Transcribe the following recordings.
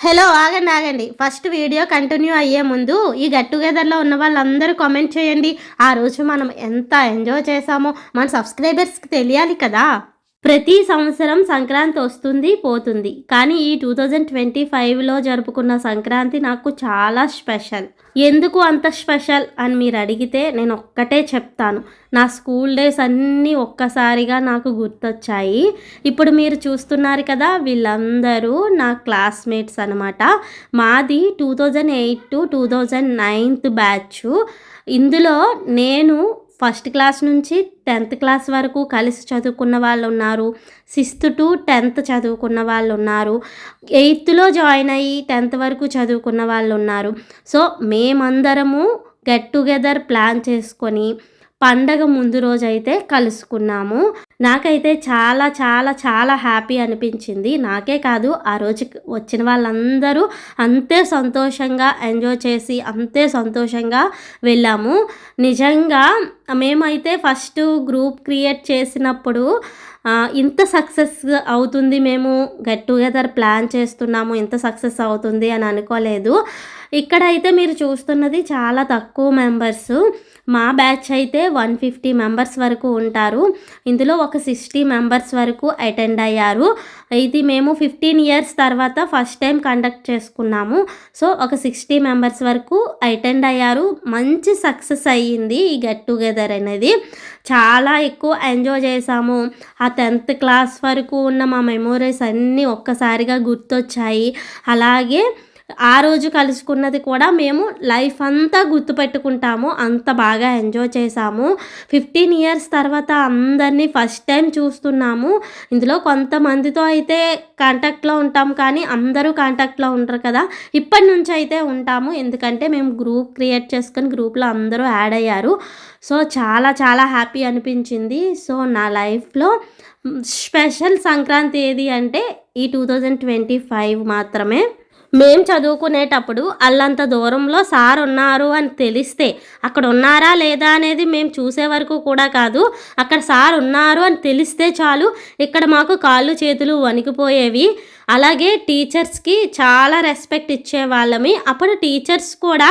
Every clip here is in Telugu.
హలో ఆగండి ఆగండి. ఫస్ట్ వీడియో కంటిన్యూ అయ్యే ముందు ఈ గెట్ టుగెదర్లో ఉన్న వాళ్ళందరూ కామెంట్ చేయండి. ఆ రోజు మనం ఎంత ఎంజాయ్ చేసామో మన సబ్స్క్రైబర్స్కి తెలియాలి కదా. ప్రతి సంవత్సరం సంక్రాంతి వస్తుంది పోతుంది. కానీ ఈ టూ థౌజండ్ ట్వంటీ ఫైవ్లో జరుపుకున్న సంక్రాంతి నాకు చాలా స్పెషల్. ఎందుకు అంత స్పెషల్ అని మీరు అడిగితే నేను ఒక్కటే చెప్తాను. నా స్కూల్ డేస్ అన్నీ ఒక్కసారిగా నాకు గుర్తొచ్చాయి. ఇప్పుడు మీరు చూస్తున్నారు కదా వీళ్ళందరూ నా క్లాస్మేట్స్ అనమాట మాది two thousand eight to two thousand ninth batch. ఇందులో నేను ఫస్ట్ క్లాస్ నుంచి టెన్త్ క్లాస్ వరకు కలిసి చదువుకున్న వాళ్ళు ఉన్నారు సిక్స్త్ టు టెన్త్ చదువుకున్న వాళ్ళు ఉన్నారు ఎయిత్లో జాయిన్ అయ్యి టెన్త్ వరకు చదువుకున్న వాళ్ళు ఉన్నారు సో మేమందరము గెట్ టుగెదర్ ప్లాన్ చేసుకొని పండగ ముందు రోజు అయితే కలుసుకున్నాము. నాకైతే చాలా చాలా చాలా హ్యాపీ అనిపించింది. నాకే కాదు ఆ రోజు వచ్చిన వాళ్ళందరూ అంతే సంతోషంగా ఎంజాయ్ చేసి అంతే సంతోషంగా వెళ్ళాము. నిజంగా మేమైతే ఫస్ట్ గ్రూప్ క్రియేట్ చేసినప్పుడు ఇంత సక్సెస్ అవుతుంది మేము గెట్ టుగెదర్ ప్లాన్ చేస్తున్నాము ఇంత సక్సెస్ అవుతుంది అని అనుకోలేదు. ఇక్కడైతే మీరు చూస్తున్నది చాలా తక్కువ మెంబర్స్. మా బ్యాచ్ అయితే వన్ ఫిఫ్టీ మెంబర్స్ వరకు ఉంటారు. ఇందులో ఒక సిక్స్టీ మెంబర్స్ వరకు అటెండ్ అయ్యారు. ఇది మేము ఫిఫ్టీన్ ఇయర్స్ తర్వాత ఫస్ట్ టైం కండక్ట్ చేసుకున్నాము. సో ఒక సిక్స్టీ మెంబర్స్ వరకు అటెండ్ అయ్యారు. మంచి సక్సెస్ అయ్యింది ఈ గెట్ టుగెదర్ అనేది. చాలా ఎక్కువ ఎంజాయ్ చేసాము ఆ టెన్త్ క్లాస్ వరకు ఉన్న మా మెమోరీస్ అన్నీ ఒక్కసారిగా గుర్తొచ్చాయి. అలాగే ఆ రోజు కలుసుకున్నది కూడా మేము లైఫ్ అంతా గుర్తుపెట్టుకుంటాము అంత బాగా ఎంజాయ్ చేశాము. ఫిఫ్టీన్ ఇయర్స్ తర్వాత అందరినీ ఫస్ట్ టైం చూస్తున్నాము. ఇందులో కొంతమందితో అయితే కాంటాక్ట్లో ఉంటాం కానీ అందరూ కాంటాక్ట్లో ఉంటారు కదా. ఇప్పటి నుంచి అయితే ఉంటాము. ఎందుకంటే మేము గ్రూప్ క్రియేట్ చేసుకొని గ్రూప్లో అందరూ యాడ్ అయ్యారు. సో చాలా చాలా హ్యాపీ అనిపించింది. సో నా లైఫ్లో స్పెషల్ సంక్రాంతి ఏది అంటే ఈ టూ థౌజండ్ ట్వంటీ ఫైవ్ మాత్రమే. మేము చదువుకునేటప్పుడు అల్లంత దూరంలో సార్ ఉన్నారు అని తెలిస్తే అక్కడ ఉన్నారా లేదా అనేది మేము చూసే వరకు కూడా కాదు. అక్కడ సార్ ఉన్నారు అని తెలిస్తే చాలు. ఇక్కడ మాకు కాళ్ళు చేతులు వణికిపోయేవి. అలాగే టీచర్స్కి చాలా రెస్పెక్ట్ ఇచ్చేవాళ్ళమి అప్పుడు టీచర్స్ కూడా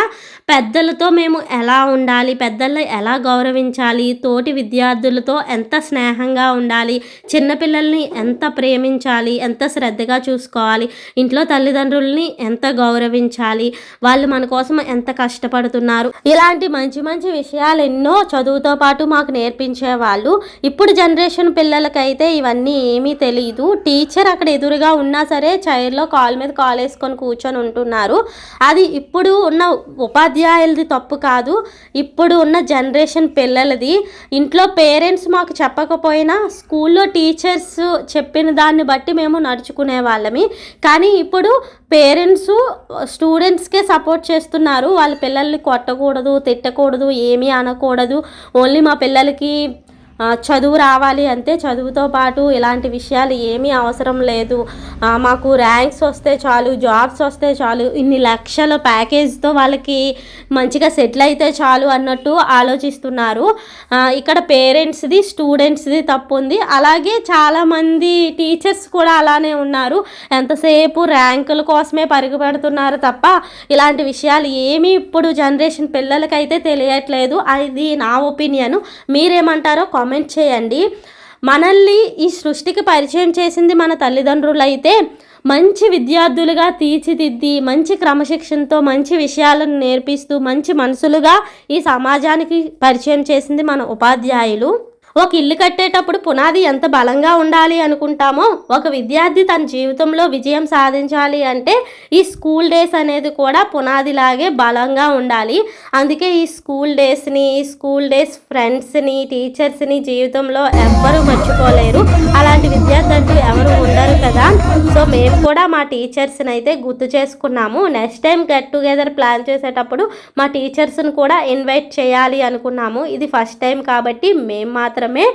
పెద్దలతో మేము ఎలా ఉండాలి పెద్దలు ఎలా గౌరవించాలి తోటి విద్యార్థులతో ఎంత స్నేహంగా ఉండాలి చిన్నపిల్లల్ని ఎంత ప్రేమించాలి ఎంత శ్రద్ధగా చూసుకోవాలి ఇంట్లో తల్లిదండ్రుల్ని ఎంత గౌరవించాలి వాళ్ళు మన కోసం ఎంత కష్టపడుతున్నారు. ఇలాంటి మంచి మంచి విషయాలు ఎన్నో చదువుతో పాటు మాకు నేర్పించే వాళ్ళు. ఇప్పుడు జనరేషన్ పిల్లలకైతే ఇవన్నీ ఏమీ తెలియదు టీచర్ అక్కడ ఎదురుగా ఉన్నా సరే చైర్లో కాల్ మీద కాల్ వేసుకొని కూర్చొని ఉంటున్నారు. అది ఇప్పుడు ఉన్న ఉపాధ్యాయులది తప్పు కాదు. ఇప్పుడు ఉన్న జనరేషన్ పిల్లలది. ఇంట్లో పేరెంట్స్ మాకు చెప్పకపోయినా స్కూల్లో టీచర్స్ చెప్పిన దాన్ని బట్టి మేము నడుచుకునే వాళ్ళమి. కానీ ఇప్పుడు పేరెంట్స్ స్టూడెంట్స్కే సపోర్ట్ చేస్తున్నారు. వాళ్ళ పిల్లల్ని కొట్టకూడదు తిట్టకూడదు ఏమీ అనకూడదు. ఓన్లీ మా పిల్లలకి చదువు రావాలి అంతే చదువుతో పాటు ఇలాంటి విషయాలు ఏమీ అవసరం లేదు. మాకు ర్యాంక్స్ వస్తే చాలు జాబ్స్ వస్తే చాలు ఇన్ని లక్షల ప్యాకేజ్తో వాళ్ళకి మంచిగా సెటిల్ అయితే చాలు అన్నట్టు ఆలోచిస్తున్నారు. ఇక్కడ పేరెంట్స్ది స్టూడెంట్స్ది తప్పు ఉంది అలాగే చాలామంది టీచర్స్ కూడా అలానే ఉన్నారు. ఎంతసేపు ర్యాంకుల కోసమే పరుగు పెడుతున్నారు తప్ప ఇలాంటి విషయాలు ఏమీ ఇప్పుడు జనరేషన్ పిల్లలకైతే తెలియట్లేదు. అది నా ఒపీనియన్. మీరేమంటారో కామెంట్ చేయండి. మనల్ని ఈ సృష్టికి పరిచయం చేసింది మన తల్లిదండ్రులు అయితే మంచి విద్యార్థులుగా తీర్చిదిద్ది మంచి క్రమశిక్షణతో మంచి విషయాలను నేర్పిస్తూ మంచి మనసులుగా ఈ సమాజానికి పరిచయం చేసింది మన ఉపాధ్యాయులు. ఒక ఇల్లు కట్టేటప్పుడు పునాది ఎంత బలంగా ఉండాలి అనుకుంటామో ఒక విద్యార్థి తన జీవితంలో విజయం సాధించాలి అంటే ఈ స్కూల్ డేస్ అనేది కూడా పునాదిలాగే బలంగా ఉండాలి. అందుకే ఈ స్కూల్ డేస్ని ఈ స్కూల్ డేస్ ఫ్రెండ్స్ని టీచర్స్ని జీవితంలో ఎవ్వరూ మర్చిపోలేరు. అలా కదా? సో మేము కూడా మా టీచర్స్ని అయితే గుర్తు చేసుకున్నాము. Next time get together plan చేసేటప్పుడు మా టీచర్స్ని కూడా ఇన్వైట్ చేయాలి అనుకున్నాము. ఇది ఫస్ట్ టైం కాబట్టి మేము మాత్రమే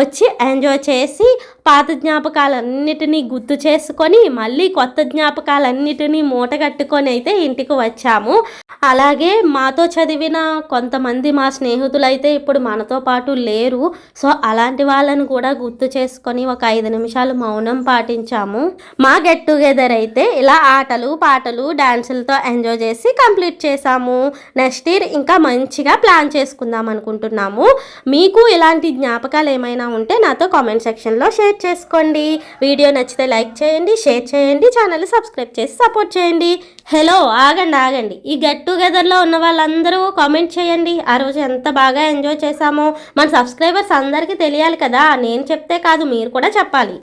వచ్చి ఎంజాయ్ చేసి పాత జ్ఞాపకాలన్నిటినీ గుర్తు చేసుకొని మళ్ళీ కొత్త జ్ఞాపకాలన్నిటినీ మూట కట్టుకొని అయితే ఇంటికి వచ్చాము. అలాగే మాతో చదివిన కొంతమంది మా స్నేహితులైతే ఇప్పుడు మనతో పాటు లేరు. సో అలాంటి వాళ్ళని కూడా గుర్తు చేసుకొని ఒక ఐదు నిమిషాలు మౌనం పాటించాము. మా గెట్ టుగెదర్ అయితే ఇలా ఆటలు పాటలు డాన్సులతో ఎంజాయ్ చేసి కంప్లీట్ చేసాము నెక్స్ట్ ఇయర్ ఇంకా మంచిగా ప్లాన్ చేసుకుందాం అనుకుంటున్నాము. మీకు ఇలాంటి జ్ఞాపకాలు ఏమైనా ఉంటే నాతో కామెంట్ సెక్షన్లో షేర్ చేసుకోండి. వీడియో నచ్చితే లైక్ చేయండి షేర్ చేయండి ఛానల్ సబ్స్క్రైబ్ చేసి సపోర్ట్ చేయండి. హలో ఆగండి ఆగండి. ఈ గెట్ టుగెదర్లో ఉన్న వాళ్ళందరూ కామెంట్ చేయండి. ఆ రోజు ఎంత బాగా ఎంజాయ్ చేశామో. మన సబ్స్క్రైబర్స్ అందరికీ తెలియాలి కదా. నేను చెప్తే కాదు మీరు కూడా చెప్పాలి.